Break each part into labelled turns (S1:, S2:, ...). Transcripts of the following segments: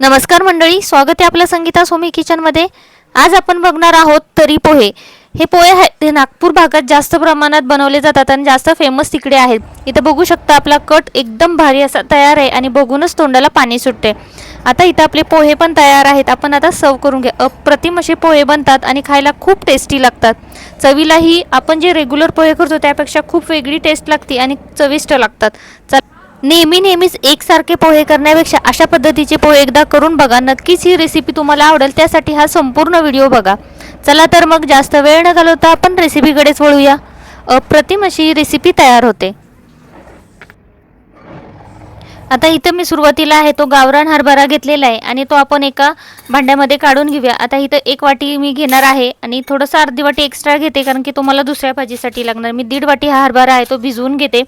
S1: नमस्कार मंडळी स्वागत आहे आपलं संगीता सोमी किचनमध्ये आज आपण बघणार आहोत तरी पोहे. हे पोहे आहेत ते नागपूर भागात जास्त प्रमाणात बनवले जातात आणि जास्त फेमस तिकडे आहेत. इथं बघू शकता आपला कट एकदम भारी असा तयार आहे आणि बघूनच तोंडाला पाणी सुटते. आता इथं आपले पोहे पण तयार आहेत. आपण आता सर्व करून घ्या अप्रतिम असे पोहे बनतात आणि खायला खूप टेस्टी लागतात. चवीलाही आपण जे रेग्युलर पोहे करतो त्यापेक्षा खूप वेगळी टेस्ट लागते आणि चविष्ट लागतात. चला. नेहमी नेहमीच एकसारखे पोहे करण्यापेक्षा अशा पद्धतीचे पोहे एकदा करून बघा. नक्कीच ही रेसिपी तुम्हाला आवडेल त्यासाठी हा संपूर्ण व्हिडिओ बघा. चला तर मग जास्त वेळ न घालवता आपण रेसिपीकडेच वळूया. अप्रतिम अशी ही रेसिपी तयार होते. आता इथं मी सुरुवातीला आहे तो गावरान हरभरा घेतलेला आहे आणि तो आपण एका भांड्यामध्ये काढून घेऊया. आता इथं एक वाटी मी घेणार आहे आणि थोडंसं अर्धी वाटी एक्स्ट्रा घेते कारण की तो मला दुसऱ्या भाजीसाठी लागणार. मी दीड वाटी हा हरभरा आहे तो भिजवून घेते.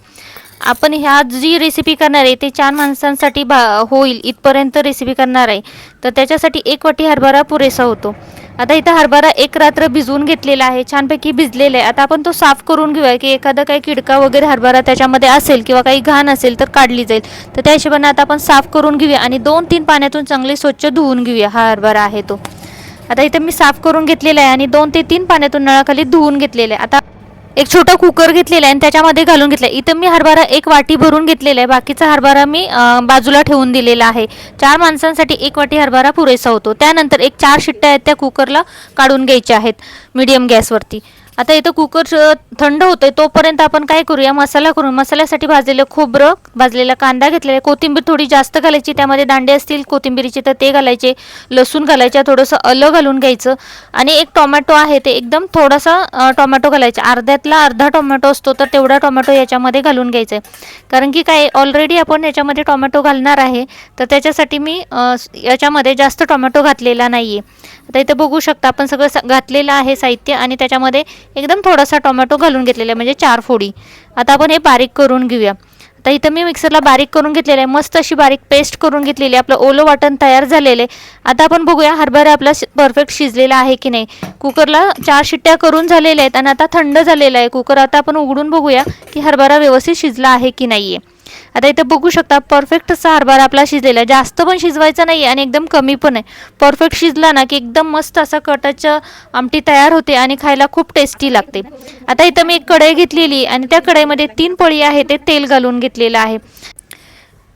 S1: आपण ह्या जी रेसिपी करणार आहे ते चार माणसांसाठी भा होईल इथपर्यंत रेसिपी करणार आहे. तर त्याच्यासाठी एक वाटी हरभरा पुरेसा होतो. आता इथं हरभरा एक रात्र भिजवून घेतलेला आहे छानपैकी भिजलेला आहे. आता आपण तो साफ करून घेऊया की एखादा काही किडका वगैरे हरभरा त्याच्यामध्ये असेल किंवा काही घाण असेल तर काढली जाईल. तर त्या हिशोबाने आता आपण साफ करून घेऊया आणि दोन तीन पाण्यातून चांगले स्वच्छ धुवून घेऊया हा हरभरा आहे तो. आता इथं मी साफ करून घेतलेला आहे आणि दोन ते तीन पाण्यातून नळाखाली धुवून घेतलेलं आहे. आता एक छोटा कुकर घेतलेला आहे आणि त्याच्यामध्ये घालून घेतलं इथं मी हरभरा एक वाटी भरून घेतलेला आहे. बाकीचा हरभरा मी बाजूला ठेवून दिलेला आहे. चार माणसांसाठी एक वाटी हरभरा पुरेसा होतो. त्यानंतर एक चार शिट्ट्या आहेत त्या कुकरला काढून घ्यायच्या आहेत. मीडियम गॅसवरती. आता इथं कुकर थंड होते तोपर्यंत आपण काय करूया? मसाला करून मसाल्यासाठी भाजलेलं खोबरं भाजलेला कांदा घेतलेला आहे. कोथिंबीर थोडी जास्त घालायची त्यामध्ये दांडे असतील कोथिंबीरीचे तर ते घालायचे लसूण घालायच्या थोडंसं अलं घालून घ्यायचं. आणि एक टोमॅटो आहे ते एकदम थोडासा टोमॅटो घालायचा. अर्ध्यातला अर्धा टोमॅटो असतो तर तेवढा टोमॅटो याच्यामध्ये घालून घ्यायचा आहे. कारण की काय ऑलरेडी आपण याच्यामध्ये टोमॅटो घालणार आहे तर त्याच्यासाठी मी याच्यामध्ये जास्त टोमॅटो घातलेला नाही आहे आता इथं बघू शकता आपण सगळं स- घातलेलं आहे साहित्य आणि त्याच्यामध्ये एकदम थोडासा टोमॅटो घालून घेतलेला आहे म्हणजे चार फोडी. आता आपण हे बारीक करून घेऊया. आता इथं मी मिक्सरला बारीक करून घेतलेलं आहे मस्त अशी बारीक पेस्ट करून घेतलेली आहे आपलं ओलं वाटण तयार झालेलं आहे. आता आपण बघूया हरभरा आपला परफेक्ट शिजलेला आहे की नाही. कुकरला चार शिट्ट्या करून झालेल्या आहेत आणि आता थंड झालेला आहे कुकर. आता आपण उघडून बघूया की हरभरा व्यवस्थित शिजला आहे की नाही आहे आता इथं बघू शकता परफेक्ट असा हरभरा आपला शिजलेला आहे. जास्त पण शिजवायचा नाही आणि एकदम कमी पण आहे. परफेक्ट शिजला ना की एकदम मस्त असा कटाचं आमटी तयार होते आणि खायला खूप टेस्टी लागते. आता इथं मी एक कढई घेतलेली आणि त्या कढईमध्ये तीन पळी आहे ते तेल घालून घेतलेलं आहे.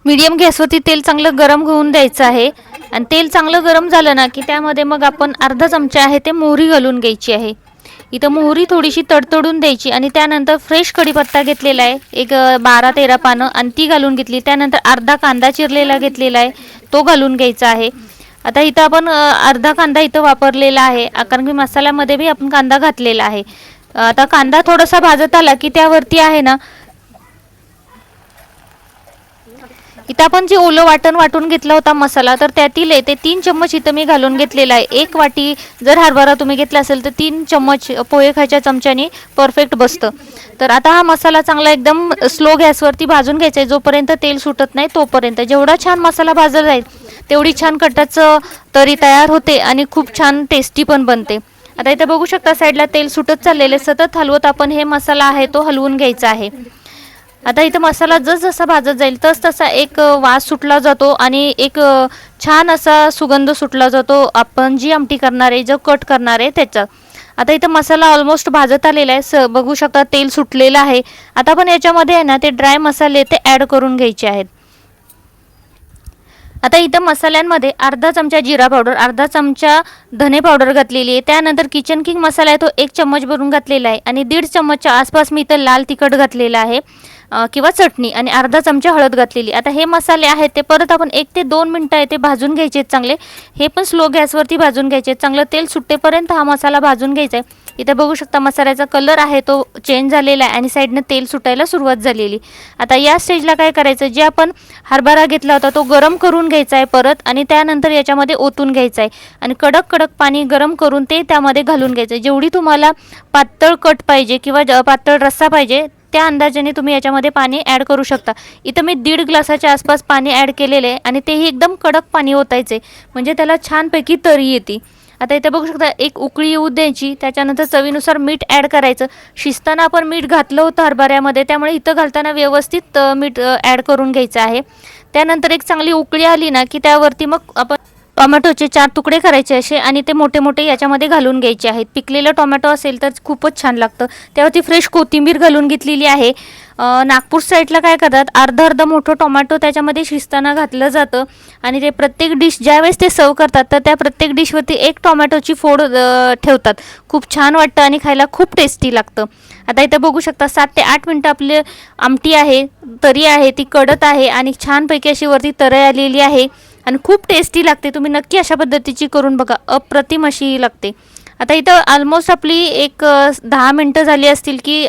S1: मीडियम गॅसवरती तेल चांगलं गरम होऊन द्यायचं आहे. आणि तेल चांगलं गरम झालं ना की त्यामध्ये मग आपण अर्धा चमचा आहे ते मोहरी घालून घ्यायची आहे. इथं मोहरी थोडीशी तडतडून द्यायची आणि त्यानंतर फ्रेश कढीपत्ता घेतलेला आहे. एक बारा तेरा पानं आणि ती घालून घेतली. त्यानंतर अर्धा कांदा चिरलेला घेतलेला आहे. तो घालून घ्यायचा आहे. आता इथं आपण अर्धा कांदा इथं वापरलेला आहे. कारण की मसाल्यामध्ये बी आपण कांदा घातलेला आहे. आता कांदा थोडासा भाजत आला की त्यावरती आहे ना इथं आपण जे ओलं वाटण वाटून घेतला होता मसाला तर त्यातील येते ते तीन चम्मच इथं मी घालून घेतलेला आहे. एक वाटी जर हरभरा तुम्ही घेतला असेल तर तीन चम्मच पोहे खायच्या चमच्याने परफेक्ट बसतं. तर आता हा मसाला चांगला एकदम स्लो गॅसवरती भाजून घ्यायचा आहे. जोपर्यंत तेल सुटत नाही तोपर्यंत. जेवढा छान मसाला भाजला जाईल तेवढी छान कटाचं तरी तयार होते आणि खूप छान टेस्टी पण बनते. आता इथं बघू शकता साईडला तेल सुटत चाललेले सतत हलवत आपण हे मसाला आहे तो हलवून घ्यायचा आहे. आता इथं मसाला जस जसा भाजत जाईल तस तसा एक वास सुटला जातो आणि एक छान असा सुगंध सुटला जातो. आपण जी आमटी करणार आहे जो कट करणार आहे त्याचा. आता इथं मसाला ऑलमोस्ट भाजत आलेला आहे. स बघू शकता तेल सुटलेलं आहे. आता आपण याच्यामध्ये आहे ना ते ड्राय मसाले ते ॲड करून घ्यायचे आहेत. आता इथं मसाल्यांमध्ये अर्धा चमचा जिरा पावडर अर्धा चमचा धने पावडर घातलेली आहे. त्यानंतर किचन किंग मसाला आहे तो एक चम्मच भरून घातलेला आहे. आणि दीड चम्मचच्या आसपास मी इथं लाल तिखट घातलेलं आहे. किंवा चटणी आणि अर्धा चमचा हळद घातलेली. आता हे मसाले आहेत ते परत आपण एक ते दोन मिनटं आहे ते भाजून घ्यायचे आहेत चांगले. हे पण स्लो गॅसवरती भाजून घ्यायचे आहेत. चांगलं तेल सुट्टेपर्यंत हा मसाला भाजून घ्यायचा आहे. इथं बघू शकता मसाल्याचा कलर आहे तो चेंज झालेला आहे आणि साईडनं तेल सुटायला सुरुवात झालेली. आता या स्टेजला काय करायचं? जे आपण हरभरा घेतला होता तो गरम करून घ्यायचा आहे परत आणि त्यानंतर याच्यामध्ये ओतून घ्यायचा आहे. आणि कडक कडक पाणी गरम करून ते त्यामध्ये घालून घ्यायचं आहे. जेवढी तुम्हाला पातळ कट पाहिजे किंवा ज- पातळ रस्सा पाहिजे त्या अंदाजाने तुम्ही याच्यामध्ये पाणी ॲड करू शकता. इथं मी दीड ग्लासाच्या आसपास पाणी ॲड केलेलं आहे आणि तेही एकदम कडक पाणी ओतायचे म्हणजे त्याला छानपैकी तरी येते. आता इथे बघू शकता एक उकळी येऊ द्यायची त्याच्यानंतर चवीनुसार मीठ ॲड करायचं. शिजताना आपण मीठ घातलं होतं हरभऱ्यामध्ये त्यामुळे इथं घालताना व्यवस्थित मीठ ॲड करून घ्यायचं आहे. त्यानंतर एक चांगली उकळी आली ना की त्यावरती मग आपण टोमॅटोचे चार तुकडे करायचे असे आणि ते मोठे मोठे याच्यामध्ये घालून घ्यायचे आहेत. पिकलेलं टोमॅटो असेल तर खूपच छान लागतं. त्यावरती फ्रेश कोथिंबीर घालून घेतलेली आहे. नागपूर साईडला काय करतात? अर्ध अर्ध मोठं टोमॅटो त्याच्यामध्ये शिजताना घातलं जातं आणि ते प्रत्येक डिश ज्यावेळेस ते सर्व करतात तर त्या प्रत्येक डिशवरती एक टोमॅटोची फोड ठेवतात. खूप छान वाटतं आणि खायला खूप टेस्टी लागतं. आता इथं बघू शकता सात ते आठ मिनटं आपली आमटी आहे तरी आहे ती कडत आहे आणि छानपैकी अशी वरती तरय आलेली आहे. आणि खूप टेस्टी लागते. तुम्ही नक्की अशा पद्धतीची करून बघा. अप्रतिम अशी लागते. आता इथं ऑलमोस्ट आपली एक दहा मिनटं झाली असतील की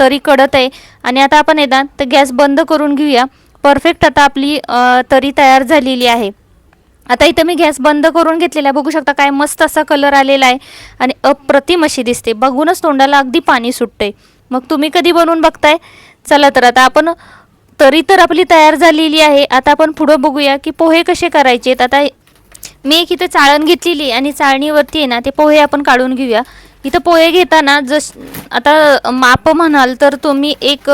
S1: तरी कडत आहे. आणि आता आपण येतात तर गॅस बंद करून घेऊया. परफेक्ट आता आपली तरी तयार झालेली आहे. आता इथं मी गॅस बंद करून घेतलेला आहे. बघू शकता काय मस्त असा कलर आलेला आहे. आणि अप्रतिम अशी दिसते. बघूनच तोंडाला अगदी पाणी सुटते मग तुम्ही कधी बनवून बघताय? चला तर आता आपण तरी तर आपली तयार झालेली आहे. आता आपण पुढं बघूया की पोहे कसे करायचे आता मी एक इथं चाळण घेतलेली आणि चाळणीवरती आहे ना ते पोहे आपण काढून घेऊया. इथं पोहे घेताना जस आता माप म्हणाल तर तुम्ही एक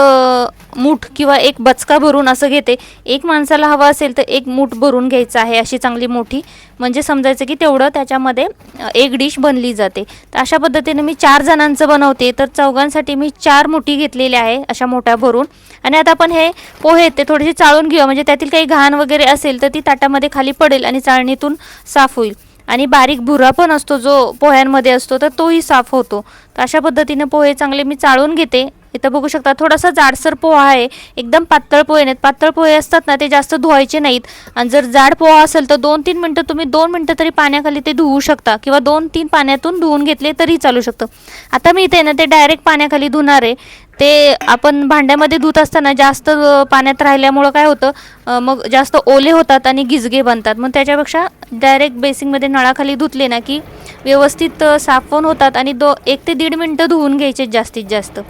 S1: मूठ किंवा एक बचका भरून असं घेते. एक माणसाला हवा असेल तर एक मूठ भरून घ्यायचं आहे अशी चांगली मोठी. म्हणजे समजायचं की तेवढं त्याच्यामध्ये एक डिश बनली जाते. तर अशा पद्धतीने मी चार जणांचं बनवते. तर चौघांसाठी मी चार मुठी घेतलेल्या आहे अशा मोठ्या भरून. आणि आता आपण हे पोहे ते थोडेसे चाळून घेऊ म्हणजे त्यातील काही घाण वगैरे असेल तर ती ताटामध्ये खाली पडेल आणि चाळणीतून साफ होईल. आणि बारीक भुरा पण असतो जो पोह्यांमध्ये असतो तर तोही साफ होतो. तर अशा पद्धतीने पोहे चांगले मी चाळून घेते. इथं बघू शकता थोडासा जाडसर पोहा आहे. एकदम पातळ पोहे नाहीत. पातळ पोहे असतात ना ते जास्त धुवायचे नाहीत. आणि जर जाड पोहा असेल तर दोन तीन मिनटं तुम्ही दोन मिनटं तरी पाण्याखाली ते धुवू शकता. किंवा दोन तीन पाण्यातून धुवून घेतले तरी चालू शकतं. आता मी इथे ना ते डायरेक्ट पाण्याखाली धुणार आहे. ते आपण भांड्यामध्ये धुत असताना जास्त पाण्यात राहिल्यामुळं काय होतं मग जास्त ओले होतात आणि गिजगे बनतात. मग त्याच्यापेक्षा डायरेक्ट बेसिंगमध्ये नळाखाली धुतले ना की व्यवस्थित साफ पण होतात आणि दो एक ते दीड मिनटं धुवून घ्यायचे जास्तीत जास्त.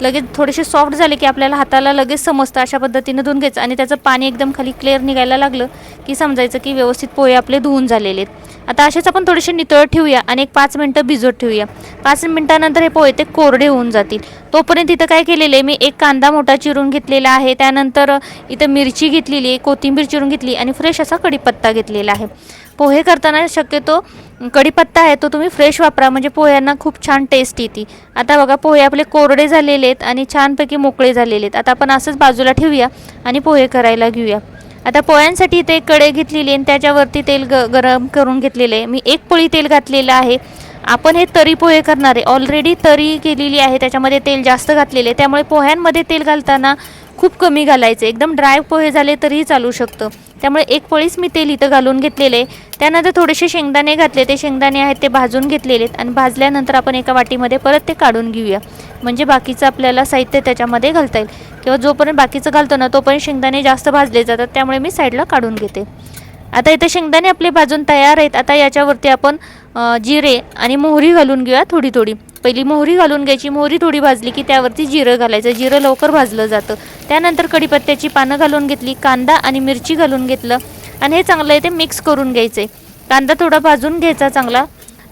S1: लगेच थोडेसे सॉफ्ट झाले की आपल्याला हाताला लगेच समजतं अशा पद्धतीने धुवून घ्यायचं आणि त्याचं पाणी एकदम खाली क्लिअर निघायला लागलं की समजायचं की व्यवस्थित पोहे आपले धुवून झालेले आहेत. आता असेच आपण थोडेसे नितळ ठेवूया आणि एक पाच मिनटं भिजवत ठेवूया. पाच मिनटानंतर हे पोहे ते कोरडे होऊन जातील. तोपर्यंत इथं काय केलेलं आहे मी एक कांदा मोठा चिरून घेतलेला आहे. त्यानंतर इथं मिरची घेतलेली आहे कोथिंबीर चिरून घेतली आणि फ्रेश असा कढीपत्ता घेतलेला आहे. पोहे करताना शक्यतो कढीपत्ता आहे तो तुम्ही फ्रेश वापरा म्हणजे पोह्यांना खूप छान टेस्ट येते. आता बघा पोहे आपले कोरडे झालेले आहेत आणि छानपैकी मोकळे झालेले आहेत. आता आपण असंच बाजूला ठेवूया आणि पोहे करायला घेऊया. आता पोह्यांसाठी इथे एक कढई घेतलेली आहे आणि त्याच्यावरती तेल ग गरम करून घेतलेलं. आहे मी एक पोळी तेल घातलेलं आहे. आपण हे तरी पोहे करणार आहे. ऑलरेडी तरी केलेली आहे. त्याच्यामध्ये तेल जास्त घातलेले आहे. त्यामुळे पोह्यांमध्ये तेल घालताना खूप कमी घालायचं. एकदम ड्राय पोहे झाले तरीही चालू शकतं. त्यामुळे एक पळीच मी तेल इथं घालून घेतलेले आहे. त्यानंतर थोडेसे शेंगदाणे घातले. ते शेंगदाणे आहेत ते भाजून घेतलेले आहेत. आणि भाजल्यानंतर आपण एका वाटीमध्ये परत ते काढून घेऊया. म्हणजे बाकीचं आपल्याला साहित्य त्याच्यामध्ये घालता येईल. किंवा जोपर्यंत बाकीचं घालतो ना तोपर्यंत शेंगदाणे जास्त भाजले जातात. त्यामुळे मी साईडला काढून घेते. आता इथे शेंगदाणे आपले भाजून तयार आहेत. आता याच्यावरती आपण जिरे आणि मोहरी घालून घेऊया थोडी थोडी. पहिली मोहरी घालून घ्यायची. मोहरी थोडी भाजली की त्यावरती जिरं घालायचं. जिरं लवकर भाजलं जातं. त्यानंतर कढीपत्त्याची पानं घालून घेतली कांदा आणि मिरची घालून घेतलं. आणि हे चांगलं आहे ते मिक्स करून घ्यायचं आहे कांदा थोडा भाजून घ्यायचा चांगला.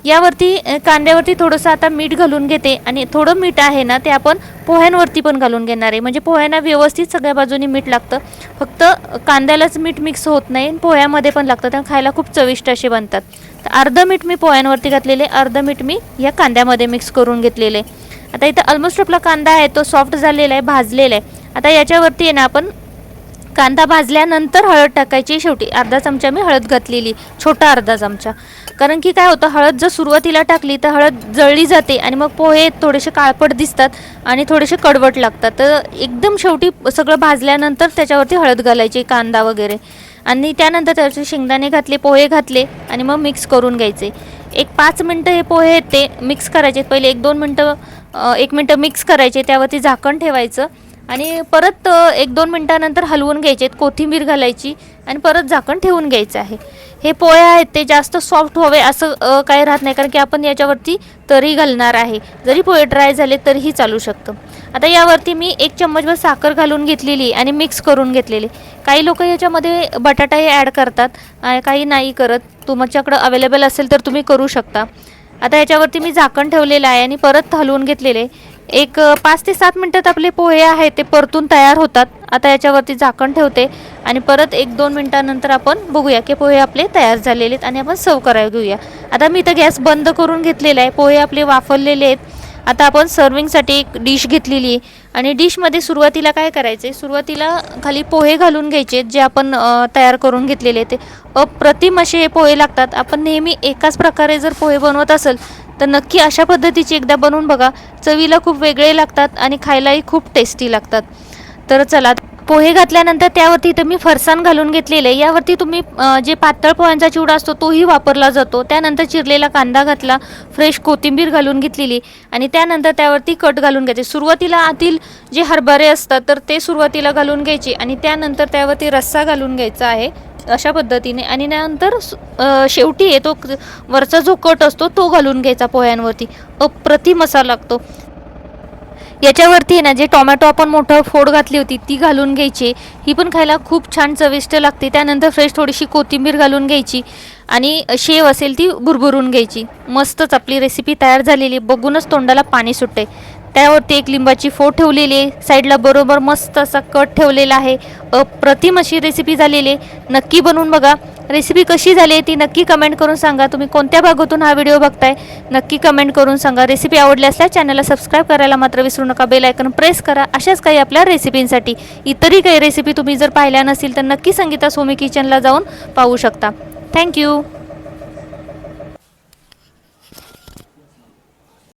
S1: यावरती कांद्यावरती थोडंसं आता मीठ घालून घेते आणि थोडं मीठ आहे ना ते आपण पोह्यांवरती पण घालून घेणार आहे. म्हणजे पोह्यांना व्यवस्थित सगळ्या बाजूनी मीठ लागतं. फक्त कांद्यालाच मीठ मिक्स होत नाही पोह्यामध्ये पण लागतं. त्या खायला खूप चविष्ट असे बनतात. तर अर्धं मीठ मी पोह्यांवरती घातलेले अर्धं मीठ मी या कांद्यामध्ये मिक्स करून घेतलेले. आता इथं ऑलमोस्ट आपला कांदा आहे तो सॉफ्ट झालेला आहे भाजलेला आहे. आता याच्यावरती आहे ना आपण कांदा भाजल्यानंतर हळद टाकायची शेवटी. अर्धा चमचा मी हळद घातलेली छोटा अर्धा चमचा. कारण की काय होतं हळद जर सुरुवातीला टाकली तर हळद जळली जाते आणि मग पोहे थोडेसे काळपट दिसतात आणि थोडेसे कडवट लागतात. तर एकदम शेवटी सगळं भाजल्यानंतर त्याच्यावरती हळद घालायची कांदा वगैरे. आणि त्यानंतर त्याचे शेंगदाणे घातले पोहे घातले आणि मग मिक्स करून घ्यायचे. एक पाच मिनटं हे पोहे ते मिक्स करायचे. पहिले एक दोन मिनटं एक मिनटं मिक्स करायचे. त्यावरती झाकण ठेवायचं. आणि परत एक दोन मिनटानंतर हलवून घ्यायचे आहेत कोथिंबीर घालायची आणि परत झाकण ठेवून घ्यायचं आहे. हे पोहे आहेत ते जास्त सॉफ्ट व्हावे असं काही राहत नाही कारण की आपण याच्यावरती तरी घालणार आहे. जरी पोहे ड्राय झाले तरीही चालू शकतं. आता यावरती मी एक चम्मचभर साखर घालून घेतलेली आणि मिक्स करून घेतलेली. काही लोक याच्यामध्ये बटाटाही ॲड करतात काही नाही करत. तुमच्याकडं अवेलेबल असेल तर तुम्ही करू शकता. आता याच्यावरती मी झाकण ठेवलेलं आहे आणि परत हलवून घेतलेले एक पाच ते सात मिनटात आपले पोहे आहेत ते परतून तयार होतात. आता याच्यावरती झाकण ठेवते आणि परत एक दोन मिनटानंतर आपण बघूया की पोहे आपले तयार झालेले आहेत आणि आपण सर्व करायला घेऊया. आता मी इथं गॅस बंद करून घेतलेला आहे. पोहे आपले वाफरलेले आहेत. आता आपण सर्विंगसाठी एक डिश घेतलेली आहे. आणि डिशमध्ये सुरुवातीला काय करायचं आहे सुरुवातीला खाली पोहे घालून घ्यायचे जे आपण तयार करून घेतलेले ते. अप्रतिम असे हे पोहे लागतात. आपण नेहमी एकाच प्रकारे जर पोहे बनवत असेल तर नक्की अशा पद्धतीचे एकदा बनवून बघा. चवीला खूप वेगळे लागतात आणि खायलाही खूप टेस्टी लागतात. तर चला पोहे घातल्यानंतर त्यावरती इथं मी फरसाण घालून घेतलेले यावरती तुम्ही जे पातळ पोह्यांचा चिवडा असतो तोही वापरला जातो. त्यानंतर चिरलेला कांदा घातला फ्रेश कोथिंबीर घालून घेतलेली आणि त्यानंतर त्यावरती कट घालून घ्यायचे. सुरुवातीला आतील जे हरभरे असतात तर ते सुरुवातीला घालून घ्यायचे आणि त्यानंतर त्यावरती रस्सा घालून घ्यायचा आहे. अशा पद्धतीने. आणि नंतर शेवटी आहे तो वरचा जो कट असतो तो घालून घ्यायचा पोह्यांवरती. अप्रतिम असा लागतो. याच्यावरती आहे ना जे टोमॅटो आपण मोठं फोड घातली होती ती घालून घ्यायची. ही पण खायला खूप छान चविष्ट लागते. त्यानंतर फ्रेश थोडीशी कोथिंबीर घालून घ्यायची. आणि शेव असेल ती भुरभुरून घ्यायची. मस्तच आपली रेसिपी तयार झालेली बघूनच तोंडाला पाणी सुटते त्यावरती एक लिंबाची फोड ठेवलेली आहे. साईडला बरोबर मस्त असा कट ठेवलेला आहे. अप्रतिम अशी रेसिपी झालेली आहे. नक्की बनवून बघा. रेसिपी कशी झाली आहे ती नक्की कमेंट करून सांगा. तुम्ही कोणत्या भागातून हा व्हिडिओ बघताय नक्की कमेंट करून सांगा. रेसिपी आवडली असल्यास चॅनलला सबस्क्राईब करायला मात्र विसरू नका. बेल आयकन प्रेस करा. अशाच काही आपल्या रेसिपींसाठी इतरही काही रेसिपी तुम्ही जर पाहिल्या नसतील तर नक्की संगीता सोमी किचनला जाऊन पाहू शकता. थँक्यू